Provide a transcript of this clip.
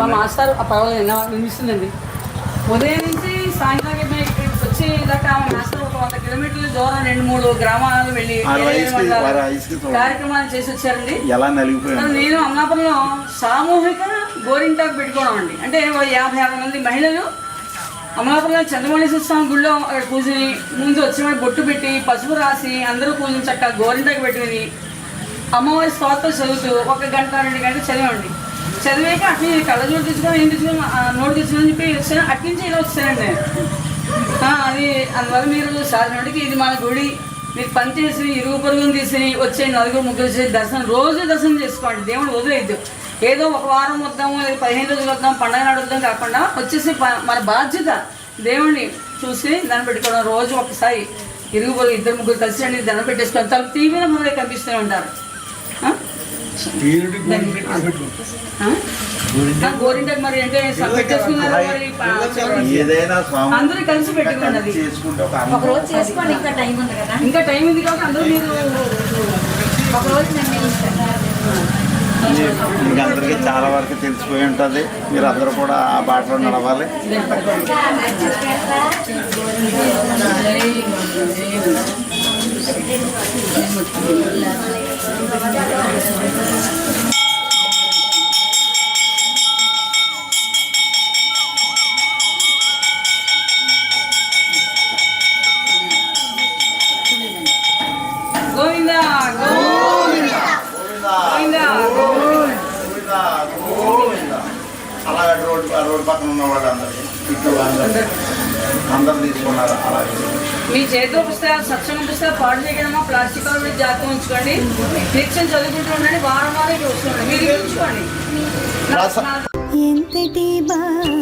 మా మాస్టర్ ఆ పర్వాలేదు వినిపిస్తుందండి. ఉదయం నుంచి సాయంత్రం ఇక్కడికి వచ్చి దాకా మా మాస్టర్ ఒక వంద కిలోమీటర్ల దూరం రెండు మూడు గ్రామాలు వెళ్ళి. కార్యక్రమాలు చేసి వచ్చారండి. ఎలా. నేను అమలాపురంలో సామూహిక గోరింటాకు పెట్టుకోవడం అండి. అంటే యాభై అరవై మంది మహిళలు అమలాపురంలో చంద్రమణేశ్వర స్వామి గుళ్ళో అక్కడ పూజని ముందు వచ్చిన బొట్టు పెట్టి పసుపు రాసి అందరూ పూజలు చక్క గోరింటాకు పెట్టుకుని అమ్మవారి స్తోత్రం చదువుతూ ఒక గంట రెండు గంటలు చదివండి చదివాక కళ్ళ కళ్ళజోడు తీసుకొని ఏం తీసుకొని నోటు తీసుకొని చెప్పి వచ్చాను అట్నుంచి ఇలా వచ్చానండి నేను. అది అందువల్ల మీరు సాధనకి ఇది మన గుడి. మీరు పని చేసి ఇరుగు పొరుగును తీసి వచ్చే నలుగురు ముగ్గురు చేసి దర్శనం రోజు దర్శనం చేసుకోండి. దేవుడు వదిలేదు ఏదో ఒక వారం వద్దాము లేదా పదిహేను రోజులు వద్దాం పండగ నాడు వద్దాం కాకుండా వచ్చేసి మన బాధ్యత దేవుడిని చూసి దండం పెట్టుకోవడం రోజు ఒకసారి. ఇరుగు పొరుగు ఇద్దరు ముగ్గురు కలిసి రండి దండం పెట్టేసుకొని తల తీవ్ర మనకి కనిపిస్తూనే ఉంటారు. ఆ? ఆ? ఆ, గోరింటకు మరి అంటే పెట్టేసుకున్నారు మరి? ప- ఏదైనా స్వామి అందరూ కలిసి పెట్టుకోండి అది చేసుకుంటే ఒక ఒక ఆనందం. రోజు చేసుకోండి ఇంకా టైం ఉంది కదా. ఇంకా టైం ఉంది కాబట్టి అందరూ మీరు ఒక రోజు నేను నిలుస్తాను మీకు అందరికీ చాలా వరకు తెలిసిపోయి ఉంటుంది. మీరు అందరూ కూడా ఆ బాటలో నడవాలి. గోవింద గోవింద గోవింద గోవిందా, గోవిందా. అలాగే రోడ్డు ఆ రోడ్డు పక్కన ఉన్న వాళ్ళు అందరూ ఇట్లా అందరూ అందరు తీసుకున్నారు అలాగే మీ చేతిలో పుస్తకాలు సత్సంగ పుస్తకాలు పాడు చేయడమా ప్లాస్టిక్ కవర్ మీద జాగ్రత్త ఉంచుకోండి నిత్యం చదువుకుంటూ ఉండండి. వారం వారం ఇక్కడ వస్తుండండి మీరు ఇక్కడ ఉంచుకోండి ఎంతటి భాగ్యమయ